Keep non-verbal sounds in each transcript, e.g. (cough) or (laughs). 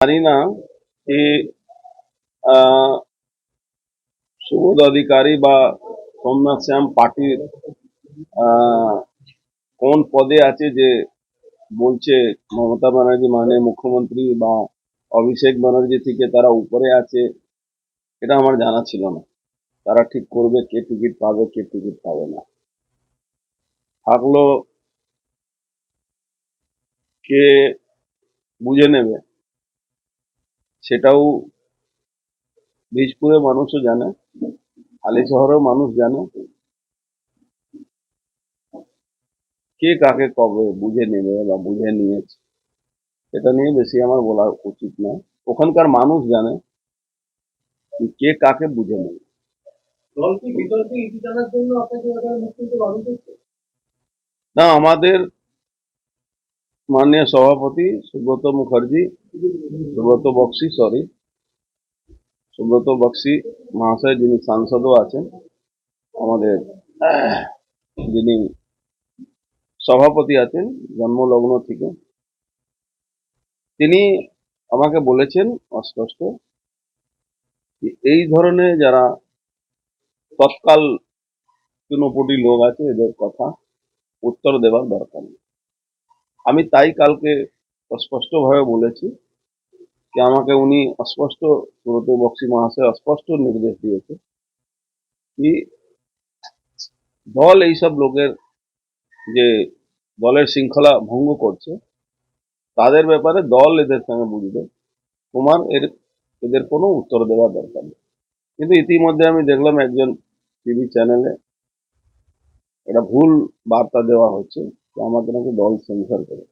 জানি না যে সুবোধ অধিকারী বা সোমনাথ শ্যাম পার্টির কোন পদে আছে যে বলছে মমতা ব্যানার্জি মানে মুখ্যমন্ত্রী বা অভিষেক ব্যানার্জি থেকে তারা উপরে আছে, এটা আমার জানা ছিল না। তারা ঠিক করবে কে টিকিট পাবে, কে টিকিট পাবে না। থাকল কে বুঝে নেবে। সেটাও বীজপুরের মানুষও জানে আলি শহরেও মানুষ জানে। কে কাকে কবে বুঝে নেবে বা বুঝে নিয়েছে এটা নিয়ে বেশি আমার বলা উচিত না। ওখানকার মানুষ জানে কে কাকে বুঝে নেবে। না কি বিতর্কে ইতি টানার জন্য আপনাকে এবার মুখ্যমন্ত্রী বারণ করছে না আমাদের মাননীয় সভাপতি সুব্রত মুখার্জি সুব্রত বক্সি সরি সুব্রত বক্সি মহাশয় যিনি সাংসদও আছেন, আমাদের, যিনি সভাপতি আছেন, জন্মলগ্ন থেকে। তিনি আমাকে বলেছেন অস্পষ্ট এই ধরনের যারা তৎকাল চুনোপুটি লোক আছে, এদের কথা উত্তর দেওয়ার দরকার নেই। আমি তাই কালকে স্পষ্টভাবে বলেছি যে আমাকে উনি অস্পষ্ট সুরত বক্সি মহাশয় অস্পষ্ট নির্দেশ দিয়েছে কি দল এইসব লোকের যে দলের শৃঙ্খলা ভঙ্গ করছে, তাদের ব্যাপারে দল এদের সঙ্গে বুঝবে। তোমার এর, এদের কোনো উত্তর দেওয়ার দরকার নেই। কিন্তু ইতিমধ্যে আমি দেখলাম একজন টিভি চ্যানেলে এটা ভুল বার্তা দেওয়া হচ্ছে। যে আমাদের নাকি দল সেন্সার করে।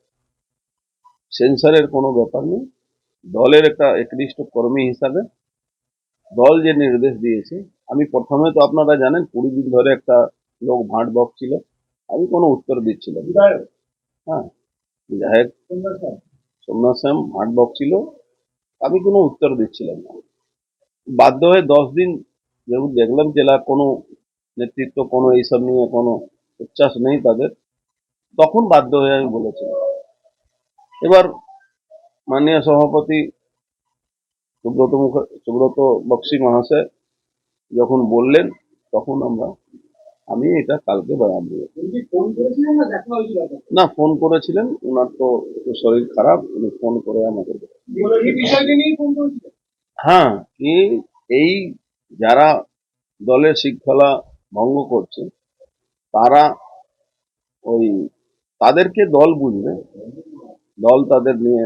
সেন্সারের কোনো ব্যাপার নেই। দলের একটা একনিষ্ঠ কর্মী হিসাবে দল যে নির্দেশ দিয়েছে আমি প্রথমে তো আপনারা জানেন কুড়ি দিন ধরে একটা লোক ভাঁট বকছিল আমি কোনো উত্তর দিচ্ছিলাম না। হ্যাঁ বিধায়ক সোমনাথ শ্যাম ভাঁট বকছিল আমি কোনো উত্তর দিচ্ছিলাম না। বাধ্য হয়ে দশ দিন যেমন দেখলাম জেলা কোনো নেতৃত্ব কোনো এইসব নিয়ে কোনো উচ্ছ্বাস নেই তাদের। তখন বাধ্য হয়ে আমি বলেছিলাম। এবার মাননীয় সভাপতি সুব্রত মুখ সুব্রত বক্সি মহাশয় যখন বললেন তখন আমরা আমি এটা কালকে করেছিলেন না ফোন করেছিলেন ওনার তো একটু শরীর খারাপ উনি ফোন করে আমাকে হ্যাঁ কি এই যারা দলের শৃঙ্খলা ভঙ্গ করছে তারা ওই তাদেরকে দল বুঝবে। দল তাদের নিয়ে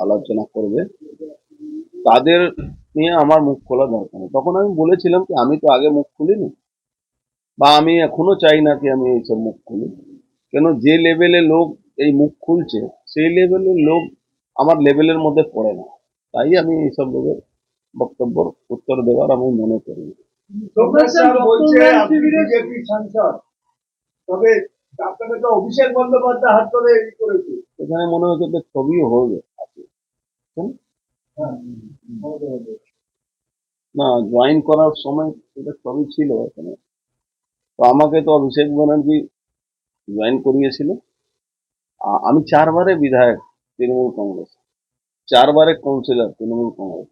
আলোচনা- করবে। তাদের নিয়ে আমার মুখ খোলা দরকার তখন আমি বলেছিলাম কি, আমি তো আগে মুখ খুলিনি। বা আমি এখনও চাই না কি আমি এইসব মুখ খুলি। কেন যে লেভেলে লোক এই মুখ খুলছে, সেই লেভেলের লোক আমার লেভেলের মধ্যে পড়ে না। তাই আমি এইসব লোকের বক্তব্য, উত্তর দেওয়ার আমি মনে করি। তবে অভিষেক বন্দ্যোপাধ্যায় হাত ধরে করেছে। এখানে মনে হচ্ছে যে ছবিও হয়ে আছে না জয়েন করার সময় সেটা ছবি ছিল এখানে। তো আমাকে তো অভিষেক ব্যানার্জি জয়েন করিয়েছিল। আমি চারবারে বিধায়ক তৃণমূল কংগ্রেস চারবারে কাউন্সিলর তৃণমূল কংগ্রেস।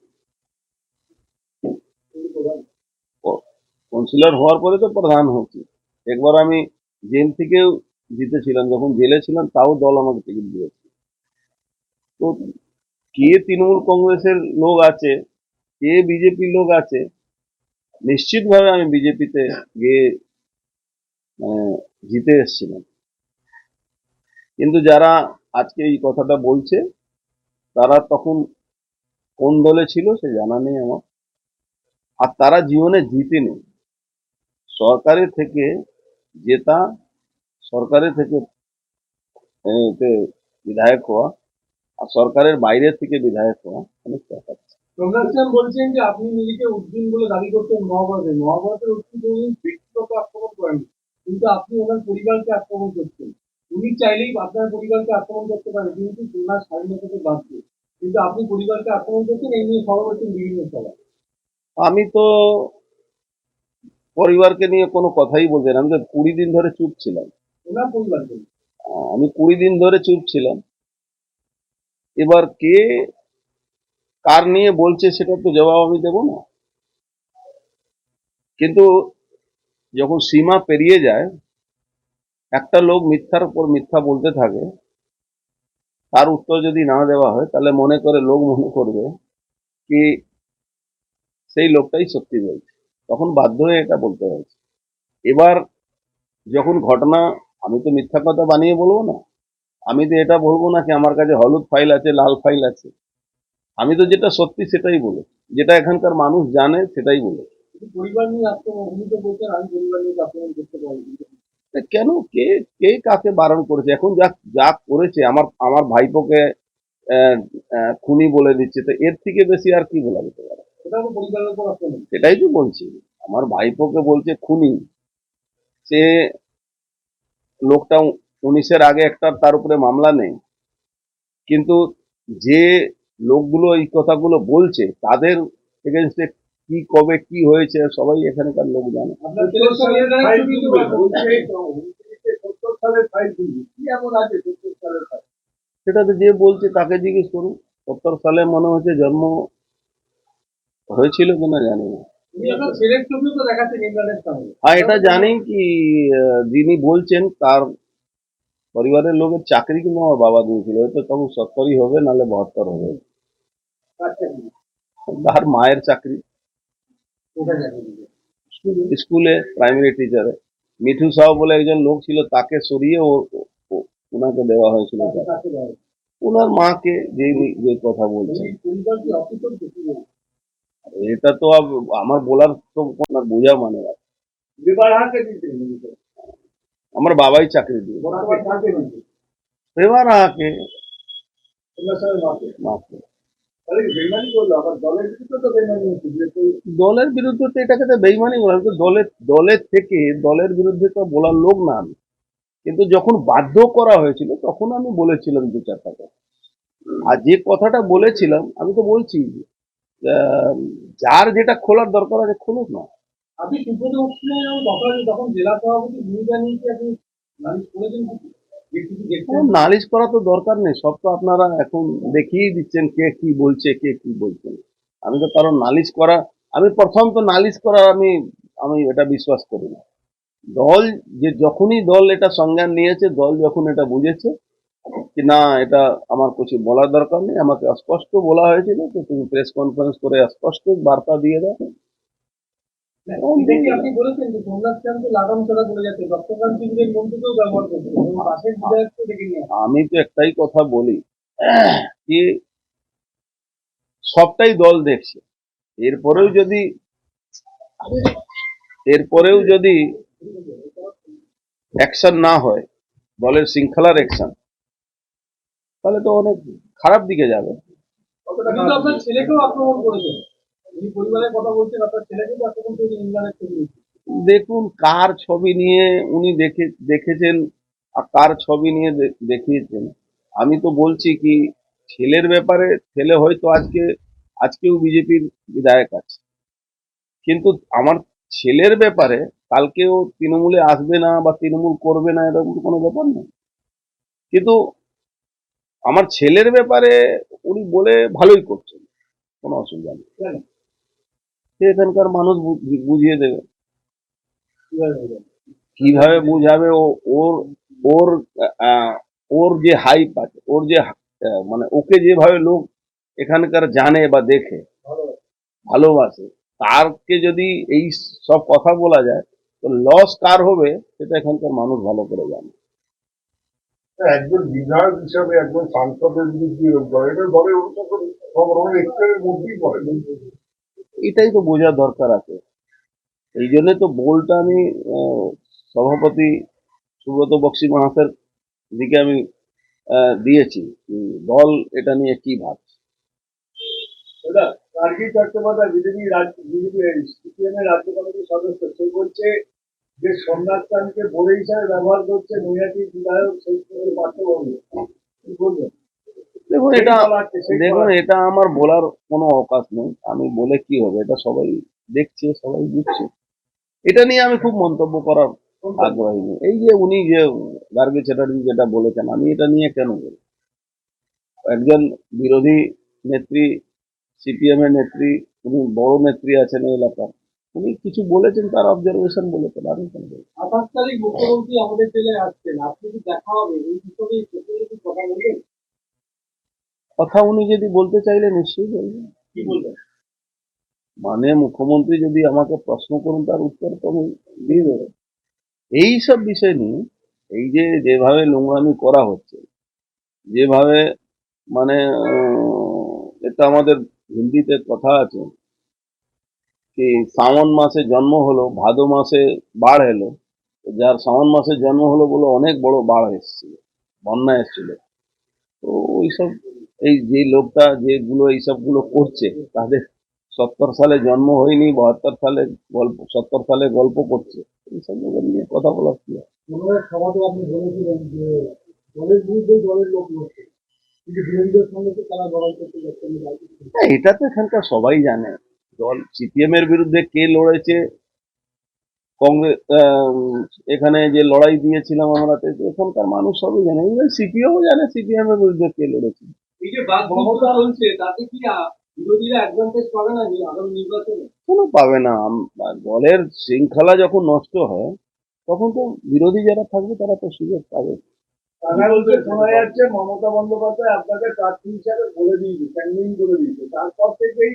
কাউন্সিলর হওয়ার পরে তো প্রধান হচ্ছি। একবার আমি জেল থেকেও জিতেছিলাম, যখন জেলে ছিলাম তাও দল আমাকে টিকিট দিয়েছে। তো কে তৃণমূল কংগ্রেসের লোক আছে, কে বিজেপির লোক আছে, নিশ্চিতভাবে আমি বিজেপিতে গিয়ে মানে জিতে এসেছিলাম। কিন্তু যারা আজকে এই কথাটা বলছে, তারা তখন কোন দলে ছিল সে জানা নেই আমার। আর তারা জীবনে জিতেনি। সরকারের থেকে জেতা সরকারের থেকে বিধায়ক হওয়া আর সরকারের বাইরে থেকে বিধায়ক হওয়া অনেক স্যার বলছেন যে আপনি নিজেকে উদ্দিন বলে দাবি করতেন মহাভারতে। মহাভারতের উদ্দিন ব্যক্তিগত আক্রমণ করেন কিন্তু আপনি ওনার পরিবারকে আক্রমণ করছেন। উনি চাইলেই আপনার পরিবারকে আক্রমণ করতে পারেন কিন্তু ওনার স্বাধীনতাকে বাদ দিয়ে। কিন্তু আপনি পরিবারকে আক্রমণ করছেন এই নিয়ে খবর হচ্ছেন বিভিন্ন সভা আমি তো পরিবারকে নিয়ে কোনো কথাই বলছি না। আমি তো কুড়ি দিন ধরে চুপ ছিলাম। আমি কুড়ি দিন ধরে চুপ ছিলাম। এবার কে কার নিয়ে বলছে সেটা তো জবাব আমি দেবো না। কিন্তু যখন সীমা পেরিয়ে যায় একটা লোক মিথ্যার উপর মিথ্যা বলতে থাকে তার উত্তর যদি না দেওয়া হয় তাহলে মনে করে লোক মনে করবে কি সেই লোকটাই সত্যি বলছে। তখন বাধ্য হয়ে এটা বলতে হয়েছে। এবার যখন ঘটনা আমি তো মিথ্যা কথা বানিয়ে বলব না। আমি তো এটা বলব না কি আমার কাছে হলুদ ফাইল আছে লাল ফাইল আছে। আমি তো যেটা সত্যি সেটাই বলে যেটা এখানকার মানুষ জানে সেটাই বলে। কেন? কে কে কাকে বারণ করেছে? এখন যা যা করেছে আমার আমার ভাইপোকে আহ, আহ, খুনি বলে দিচ্ছে তো এর থেকে বেশি আর কি বলা যেতে পারে? সেটাই তো বলছি। আমার ভাইপোকে বলছে খুনি। সে লোকটা উনিশের আগে একটা তার উপরে মামলা নেই কিন্তু যে লোকগুলো এই কথাগুলো বলছে তাদের এগেনস্টে কি কবে কি হয়েছে সবাই এখানকার লোক জানে। সেটা তো যে বলছে তাকে জিজ্ঞেস করুন। সত্তর সালে মনে হচ্ছে জন্ম হয়েছিল কিনা জানি না। আর এটা জানি কি যিনি বলছেন তার পরিবারের লোকের চাকরি কিন্তু আমার বাবা দিয়েছিল হয়তো তখন সত্তরই হবে নাহলে বাহাত্তর হবে। আচ্ছা। তার মায়ের চাকরি। স্কুলে? প্রাইমারি টিচারে মিঠু সাহু বলে একজন লোক ছিল তাকে সরিয়ে ও ওনাকে দেওয়া হয়েছিল। ওনার মাকে যে কথা বলছে এটা তো আমার বলার তো আপনার বোঝা মানে আমার বাবাই চাকরি দিয়ে এবার আকে? দলের বিরুদ্ধে তো বেইমানি হচ্ছে। যে তুই দলের বিরুদ্ধে তো এটাকে তো বেইমানি বলা। তো দলের দলের থেকে দলের বিরুদ্ধে তো বলার লোক না আমি। কিন্তু যখন বাধ্য করা হয়েছিল তখন আমি বলেছিলাম দু চারটা কথা আর যে কথাটা বলেছিলাম আমি তো বলছি। যার যেটা খোলার দরকার আছে খুলুক না। আপনি সুব্রত তখন তখন জেলা সভাপতি ভূমিকা নিয়ে কি আপনি নালিশ করেছেন নালিশ করা তো দরকার নেই সব তো আপনারা এখন দেখিয়ে দিচ্ছেন কে কি বলছে কে কি বলছেন আমি তো কারণ নালিশ করা আমি প্রথম তো নালিশ করার আমি আমি এটা বিশ্বাস করি না। দল যে যখনই দল এটা সংজ্ঞান নিয়েছে দল যখন এটা বুঝেছে কি না এটা আমার কিছু বলার দরকার নেই। আমাকে স্পষ্ট বলা হয়েছিল যে তুমি প্রেস কনফারেন্স করে স্পষ্ট বার্তা দিয়ে দাও। আপনি বলেছেন যে লাগাম ব্যবহার। আমি তো একটাই কথা বলি কি সবটাই দল দেখছে। এরপরেও যদি এরপরেও যদি অ্যাকশন না হয় দলের শৃঙ্খলার অ্যাকশন তাহলে তো অনেক খারাপ দিকে যাবে। কতটা উনি তো আপনার ছেলেকেও আক্রমণ করেছেন পরিবারের কথা বলছেন আপনার ছেলেকেও আক্রমণ করেছেন ইমরানের ছবি নিয়ে। দেখুন কার ছবি নিয়ে উনি দেখে দেখেছেন আর কার ছবি নিয়ে দেখিয়েছেন। আমি তো বলছি কি ছেলের ব্যাপারে ছেলে হয়তো আজকে আজকেও বিজেপির বিধায়ক আছে। কিন্তু আমার ছেলের ব্যাপারে কালকেও তৃণমূলে আসবে না বা তৃণমূল করবে না এরকম কোনো ব্যাপার নেই। কিন্তু আমার ছেলের ব্যাপারে উনি বলে ভালোই করছেন কোনো অসুবিধা নেই? সে এখানকার মানুষ বুঝিয়ে দেবে। কীভাবে বুঝাবে? ও ওর ওর ওর যে হাইপ আছে ওর যে মানে ওকে যেভাবে লোক এখানকার জানে বা দেখে ভালোবাসে তারকে যদি এই সব কথা বলা যায় তো লস কার হবে? সেটা এখানকার মানুষ ভালো করে জানে। একজন বিধায়ক হিসাবে একজন সাংসদের বিরুদ্ধে এরকম সব মধ্যেই পড়ে। এটাই তো বোঝার দরকার আছে। এই জন্য তো বোলটা আমি সভাপতি সুব্রত বক্সি মহাশয়ের দিকে আমি দিয়েছি। দল এটা নিয়ে কি ভাবছে? রাজ্য বিজেপি রাজ্য কমিটির সদস্য সে বলছে যে সোমনাথ চাঁদকে বলে হিসাবে ব্যবহার করছে নৈহাটি বিধায়ক সেই পার্থবাবু কি বলবেন? দেখুন এটা দেখুন এটা আমার বলার কোনো অবকাশ নেই। আমি বলে কি হবে এটা সবাই দেখছে সবাই বুঝছে। এটা নিয়ে আমি খুব মন্তব্য করার আগ্রহী নেই। এই যে উনি যে গার্গী চ্যাটার্জি যেটা বলেছেন আমি এটা নিয়ে কেন বলি একজন বিরোধী নেত্রী সিপিএম এর নেত্রী উনি বড় নেত্রী আছেন এই এলাকার। উনি কিছু বলেছেন তার অবজারভেশন বলেছেন আমি কেন বলব? আঠাশ তারিখ মুখ্যমন্ত্রী আমাদের জেলায় আসছেন আপনি কি দেখা হবে? এই বিষয়ে কথা বলবেন? কথা উনি যদি বলতে চাইলে নিশ্চয়ই বলবেন। কি বলবেন? মানে মুখ্যমন্ত্রী যদি আমাকে প্রশ্ন করুন তার উত্তর তো আমি দিয়ে দেবো। এই সব বিষয় নিয়ে এই যে যেভাবে নোংরামি করা হচ্ছে যেভাবে মানে এটা আমাদের হিন্দিতে কথা আছে শ্রাবণ মাসে জন্ম হলো ভাদো মাসে বাড় এলো যার শ্রাবণ মাসে জন্ম হলো বলে অনেক বড় বাড় এসেছিল বন্যা এসেছিল। তো ওইসব এই যে লোকটা যেগুলো এইসবগুলো করছে তাদের সত্তর সালে জন্ম হয়নি বাহাত্তর সালে গল্প সত্তর সালে গল্প করছে এইসব লোকের নিয়ে কথা বলার কি। হ্যাঁ, এটা তো এখানকার সবাই জানে। দল সিপিএম এর বিরুদ্ধে কে লড়েছে? কংগ্রেস এখানে যে লড়াই দিয়েছিলাম আমরা এখানকার মানুষ সবই জানে। সিপিএম জানে সিপিএম এর বিরুদ্ধে কে লড়েছে। এই যে তাতে কি বিরোধীরা অ্যাডভান্টেজ পাবে না আগামী নির্বাচনে? কোনো পাবে না। দলের শৃঙ্খলা যখন নষ্ট হয় তখন তো বিরোধী যারা থাকবে তারা তো সুযোগ পাবে। শোনা যাচ্ছে মমতা বন্দ্যোপাধ্যায় আপনাকে প্রার্থী হিসাবে বলে দিয়েছে ক্যান্ডিং করে দিয়েছে। তারপর থেকেই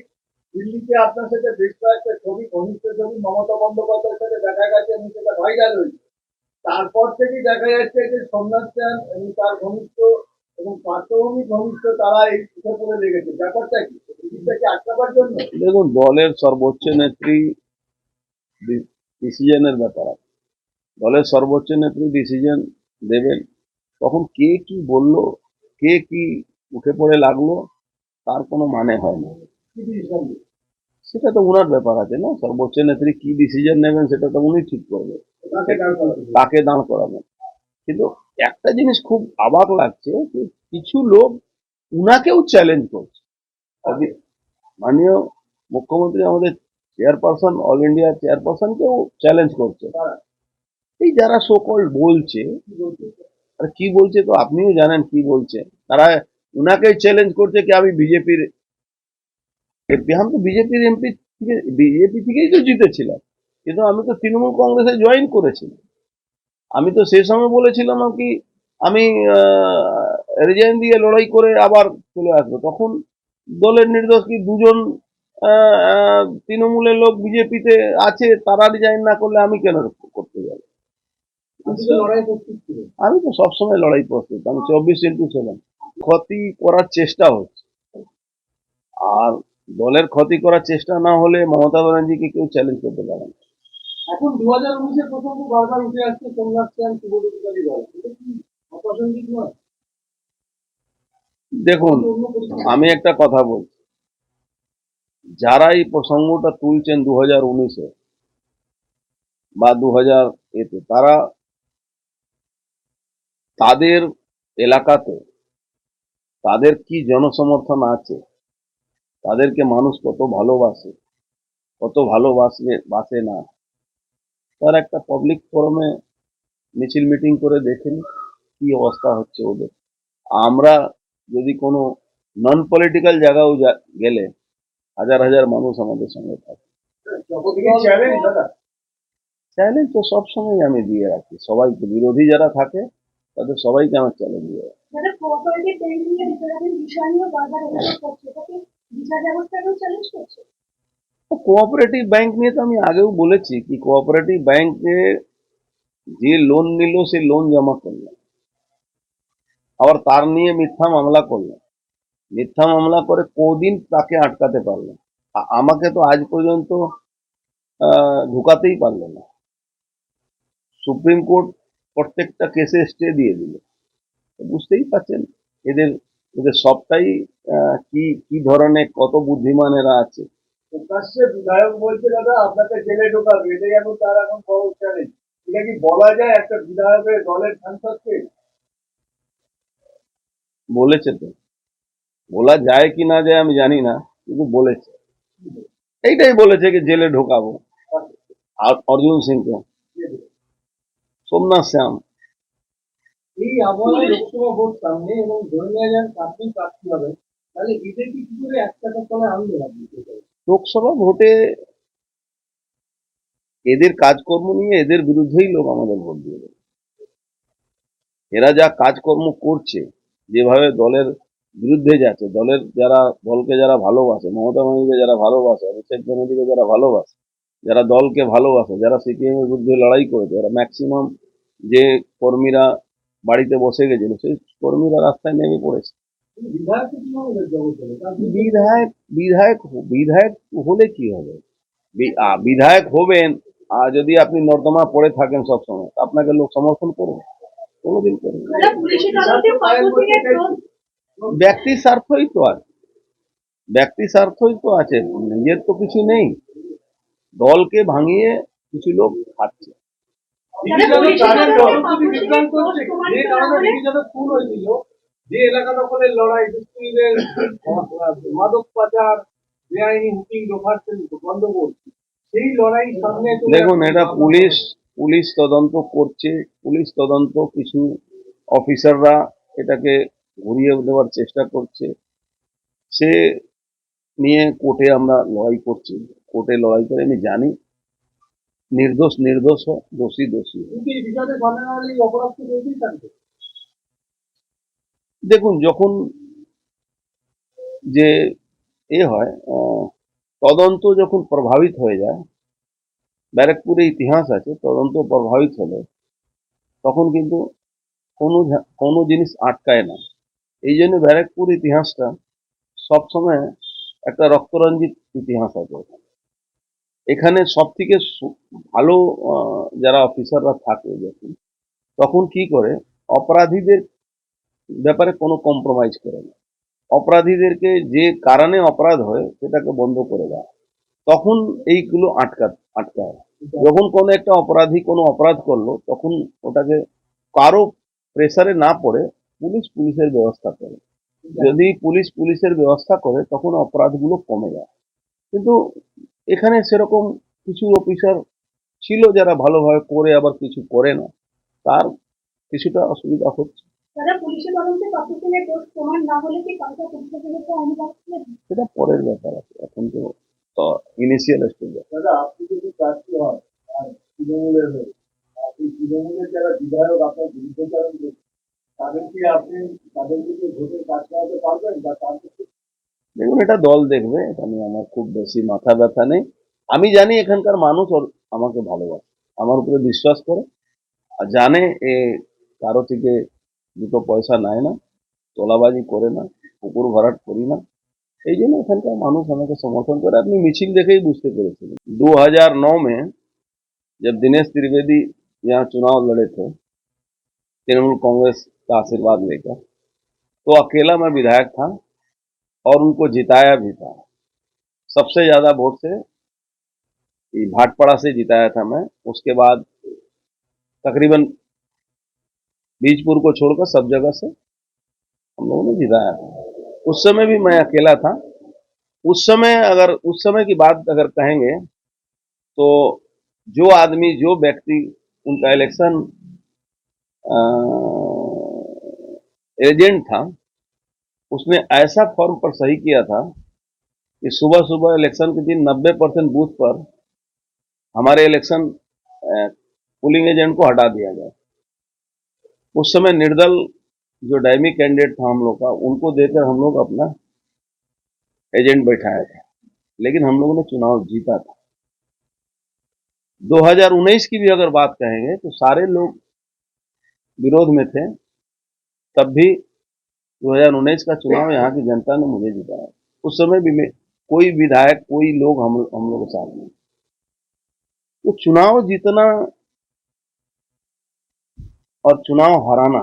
দিল্লিতে আপনার সাথে বেশ কয়েকটা ছবি ঘনিষ্ঠ ছবি মমতা বন্দ্যোপাধ্যায়ের সাথে দেখা গেছে এবং সেটা ভাইরাল হয়েছে। তারপর থেকেই দেখা যাচ্ছে যে সোমনাথ চান এবং তার ঘনিষ্ঠ এবং পার্শ্বভূমি ঘনিষ্ঠ তারা এই উঠে পড়ে লেগেছে। ব্যাপারটা কি? দিল্লিটাকে আটকাবার জন্য? দেখুন দলের সর্বোচ্চ নেত্রী ডিসিশনের ব্যাপার আছে। দলের সর্বোচ্চ নেত্রী ডিসিশন দেবেন। তখন কে কি বলল কে কি উঠে পড়ে লাগল তার কোনো মানে হয় না। সেটা তো ওনার ব্যাপার আছে না? সর্বোচ্চ নেত্রী কি ডিসিশন নেবেন সেটা তো উনি ঠিক করবে তাকে দাঁড় করাবে করাবেন? কিন্তু একটা জিনিস খুব অবাক লাগছে যে কিছু লোক উনাকেও চ্যালেঞ্জ করছে। মাননীয় মুখ্যমন্ত্রী আমাদের চেয়ারপারসন অল ইন্ডিয়া চেয়ারপারসনকেও চ্যালেঞ্জ করছে। এই যারা সকল বলছে আর কি বলছে তো আপনিও জানেন কি বলছে। তারা উনাকে চ্যালেঞ্জ করছে কি আমি বিজেপির আমি তো বিজেপির এমপি থেকে বিজেপি থেকেই তো জিতেছিলাম। কিন্তু আমি তো তৃণমূল কংগ্রেসে জয়েন করেছিলাম। আমি তো সেই সময় বলেছিলাম কি আমি রিজাইন দিয়ে লড়াই করে আবার চলে আসব। তখন দলের নির্দোষ কি দুজন তৃণমূলের লোক বিজেপিতে আছে তারা রিজাইন না করলে আমি কেন করতে যাব? আমি তো সবসময় লড়াই প্রস্তুত। আমি চব্বিশ ইন্টু সেভেন। ক্ষতি করার চেষ্টা হচ্ছে। আর দলের ক্ষতি করার চেষ্টা না হলে মমতা ব্যানার্জিকে কেউ চ্যালেঞ্জ করতে পারে না। এখন দু হাজার উনিশের প্রসঙ্গ বারবার উঠে আসছে সোমনাথ চান শুভদূত অধিকারী দল অপ্রাসঙ্গিক নয়? দেখুন আমি একটা কথা বলছি। যারা এই প্রসঙ্গটা তুলছেন দু হাজার উনিশে বা দু হাজার এতে তারা তাদের এলাকাতে তাদের কি জনসমর্থন আছে তাদেরকে মানুষ কত ভালোবাসে কত ভালোবাসে, বাসে না। তার একটা পাবলিক ফোরামে মিছিল মিটিং করে দেখেন কি অবস্থা হচ্ছে ওদের। আমরা যদি কোনো নন পলিটিক্যাল জায়গাও গেলে হাজার হাজার মানুষ আমাদের সঙ্গে থাকে। চ্যালেঞ্জ তো সবসময় আমি দিয়ে রাখি। সবাইকে, বিরোধী যারা থাকে, তাদের সবাইকে আমার চ্যালেঞ্জ দিয়ে রাখি। কোঅপারেটিভ ব্যাংকিং নিয়ে তো আমি আগেও বলেছি কি কোঅপারেটিভ ব্যাংকে যে লোন নিল সে লোন জমা করল। আবার তার নিয়ে মিথ্যা মামলা করল। মিথ্যা মামলা করে কদিন তাকে আটকাতে পারল আমাকে তো আজ পর্যন্ত ঢুকাতেই পারল না। সুপ্রিম কোর্ট প্রত্যেকটা কেসে স্টে দিয়ে দিল। বুঝতেই পারছেন, এদের এদের সবটাই কি কি ধরনের কত বুদ্ধিমান এরা আছে। প্রকাশ্যে বিধায়ক বলছে দাদা আপনাকে জেলে ঢোকাবে। এটাই এখন তার এখন বড় চ্যালেঞ্জ এটা কি বলা যায় একটা বিধায়কের দলের সাংসদকে? বলেছে তো। বলা যায় কি না যায় আমি জানি না কিন্তু বলেছে। এইটাই বলেছে কি জেলে ঢোকাবো। আর অর্জুন সিংকে। সোমনাথ শ্যাম। এই আবহাওয়ায় লোকসভা ভোট সামনে এবং ধরে নেওয়া যান আপনি প্রার্থী হবেন, তাহলে এদেরকে কি করে একটা তলায় আনবে লোকসভা ভোটে এদের কাজকর্ম নিয়ে এদের বিরুদ্ধেই লোক আমাদের ভোট দিয়ে দেবে। এরা যা কাজকর্ম করছে, যেভাবে দলের বিরুদ্ধে যাচ্ছে, দলের যারা, দলকে যারা ভালোবাসে, মমতা ব্যানার্জিকে যারা ভালোবাসে অভিষেক ব্যানার্জিকে যারা ভালোবাসে, যারা দলকে ভালোবাসে, যারা সিপিএম এর বিরুদ্ধে লড়াই করেছে যারা ম্যাক্সিমাম যে কর্মীরা বাড়িতে বসে গেছিল সেই কর্মীরা রাস্তায় নেমে পড়েছে। বিধায়ক বিধায়ক বিধায়ক হলে কি হবে? বিধায়ক হবেন আর যদি আপনি নর্দমা পড়ে থাকেন সবসময় আপনাকে লোক সমর্থন করবে? কোনোদিন করবে ব্যক্তি স্বার্থই তো আছে। ব্যক্তি স্বার্থই তো আছে নিজের তো কিছু নেই। দলকে ভাঙিয়ে কিছু লোক খাচ্ছে। যে প্রমাণিত না কারণে হলে দিল্লি যাতে খুন হয়েছিল যে এলাকা দখলের লড়াই দুষ্কৃতীদের মাদক পাচার বেআইনি হুকিং গন্ডগোল সেই লড়াই সামনে দেখুন এটা পুলিশ পুলিশ তদন্ত করছে পুলিশ তদন্ত কিছু অফিসাররা এটাকে ঘুরিয়ে দেওয়ার চেষ্টা করছে। সে নিয়ে কোর্টে আমরা লড়াই করছি। কোর্টে লড়াই করে আমি জানি নির্দোষ নির্দোষ, দোষী দোষী। দেখুন, যখন যে এ হয় তদন্ত যখন প্রভাবিত হয়ে যায়, ব্যারাকপুরে ইতিহাস আছে, তদন্ত প্রভাবিত হলে তখন কিন্তু কোনো কোনো জিনিস আটকায় না। এই জন্য ব্যারাকপুর ইতিহাসটা সবসময় একটা রক্তরঞ্জিত ইতিহাস আছে। এখানে সব থেকে ভালো যারা অফিসাররা থাকে যখন, তখন কি করে? অপরাধীদের ব্যাপারে কোনো কম্প্রোমাইজ করে না। অপরাধীদেরকে যে কারণে অপরাধ হয়, সেটাকে বন্ধ করে দেয় তখন এইগুলো আটকা, আটকায় যখন কোনো একটা অপরাধী কোনো অপরাধ করল, তখন ওটাকে কারও প্রেসারে না পড়ে, পুলিশ পুলিশের ব্যবস্থা করে। যদি পুলিশ পুলিশের ব্যবস্থা করে, তখন অপরাধগুলো কমে যায়। কিন্তু এখানে সেরকম কিছু অফিসার ছিল যারা ভালোভাবে করে আবার কিছু করে না। তার কিছুটা অসুবিধা হচ্ছে। সেটা পরের ব্যাপার আছে। এখন তো ইনিশিয়াল স্টেজে দাদা আপনি যদি প্রার্থী হন আর তৃণমূলের হয়ে আপনি তৃণমূলের যারা বিধায়ক আপনার তাদেরকে আপনি ভোটের কাজ করাতে পারবেন বা তাদেরকে দেখুন এটা দল দেখবে এটা নিয়ে আমার খুব বেশি মাথা ব্যথা নেই আমি জানি এখানকার মানুষ ওর আমাকে ভালোবাসে আমার উপরে বিশ্বাস করে আর জানে এ কারো থেকে দুটো পয়সা নেয় না তোলাবাজি করে না পুকুর ভরাট করি না এই জন্য এখানকার মানুষ আমাকে সমর্থন করে আপনি মিছিল দেখেই বুঝতে পেরেছিলেন दो हजार नौ में जब दिनेश त्रिवेदी यहाँ चुनाव लड़े थे तृणमूल कांग्रेस का आशीर्वाद लेकर तो अकेला मैं विधायक था और उनको जिताया भी था। सबसे ज़्यादा वोट से भाटपाड़ा से जिताया था मैं। उसके बाद तकरीबन बीजपुर को छोड़कर सब जगह से हम लोगों ने जिताया था। उस समय भी मैं अकेला था। उस समय अगर, उस समय की बात अगर कहेंगे तो जो आदमी, जो व्यक्ति उनका इलेक्शन एजेंट था उसने ऐसा फॉर्म पर सही किया था कि सुबह सुबह इलेक्शन के दिन 90 परसेंट बूथ पर हमारे इलेक्शन पोलिंग एजेंट को हटा दिया गया उस समय निर्दल जो डायमी कैंडिडेट था हम लोग का, उनको देकर हम लोग अपना एजेंट बैठाया था। लेकिन हम लोगों ने चुनाव जीता था। 2019 की भी अगर बात कहेंगे तो सारे लोग विरोध में थे, तब भी 2019 का चुनाव (laughs) यहाँ की जनता ने मुझे जिताया उस समय भी मैं कोई विधायक कोई लोग हम हम लोग के साथ नहीं। तो चुनाव जीतना और चुनाव हराना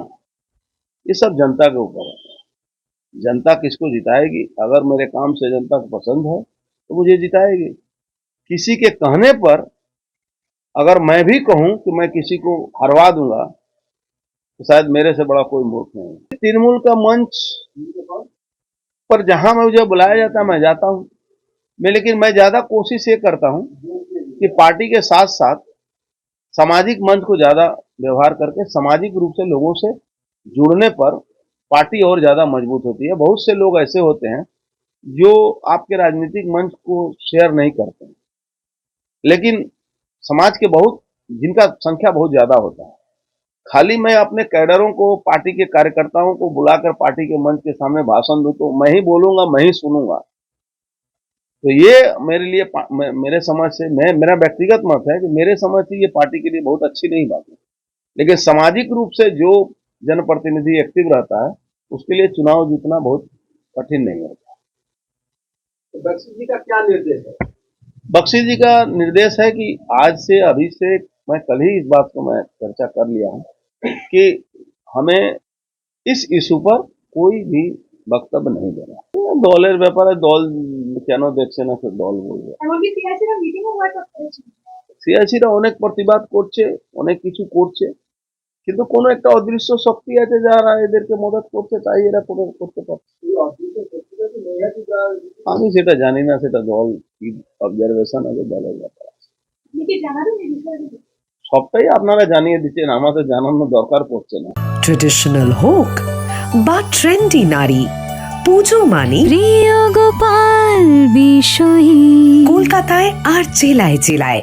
ये सब जनता के ऊपर है। जनता किसको जिताएगी? अगर मेरे काम से जनता को पसंद है तो मुझे जिताएगी। किसी के कहने पर अगर मैं भी कहूँ कि मैं किसी को हरवा दूँगा तो शायद मेरे से बड़ा कोई मूर्ख नहीं है। तृणमूल का मंच पर जहाँ मुझे बुलाया जाता मैं जाता हूँ। मैं लेकिन मैं ज़्यादा कोशिश ये करता हूँ कि पार्टी के साथ साथ सामाजिक मंच को ज़्यादा व्यवहार करके सामाजिक रूप से लोगों से जुड़ने पर पार्टी और ज़्यादा मज़बूत होती है। बहुत से लोग ऐसे होते हैं जो आपके राजनीतिक मंच को शेयर नहीं करते लेकिन समाज के बहुत जिनका संख्या बहुत ज़्यादा होता है खाली मैं अपने कैडरों को पार्टी के कार्यकर्ताओं को बुलाकर पार्टी के मंच के सामने भाषण दूँ तो मैं ही बोलूँगा मैं ही सुनूँगा। तो ये मेरे लिए मेरे समझ से मैं मेरा व्यक्तिगत मत है कि मेरे समझ से ये पार्टी के लिए बहुत अच्छी नहीं बात है। लेकिन सामाजिक रूप से जो जनप्रतिनिधि एक्टिव रहता है उसके लिए चुनाव जीतना बहुत कठिन नहीं होता। तो बख्शी जी का क्या निर्देश है? बख्शी जी का निर्देश है कि आज से अभी से मैं कल ही इस बात को मैं चर्चा कर लिया हूँ। कि हमें इस इशू पर कोई भी বক্তব্য नहीं देना দলের ব্যাপারে দল কেন দেখছে না সে দল বলবে এমনকি সিয়াসিরা মিটিংও বয়কট করেছে সিয়াসিরা অনেক প্রতিবাদ করছে অনেক কিছু করছে কিন্তু কোনো একটা অদৃশ্য শক্তি আছে যারা এদেরকে মদত করছে তাই এরা করে করতে পারছে এই অদৃশ্য শক্তিটা কি নৈহাটি বা আমি সেটা জানি না সেটা দল কি অবজারভেশন আছে দলের ব্যাপার আপনি সবটাই আপনারা জানিয়ে দিচ্ছেন আমাদের জানানোর দরকার পড়ছে না। ট্রেডিশনাল হোক বা ট্রেন্ডি নারী পুজো মানে প্রিয় গোপাল বিষয়ী। কলকাতায় আর জেলায় জেলায়।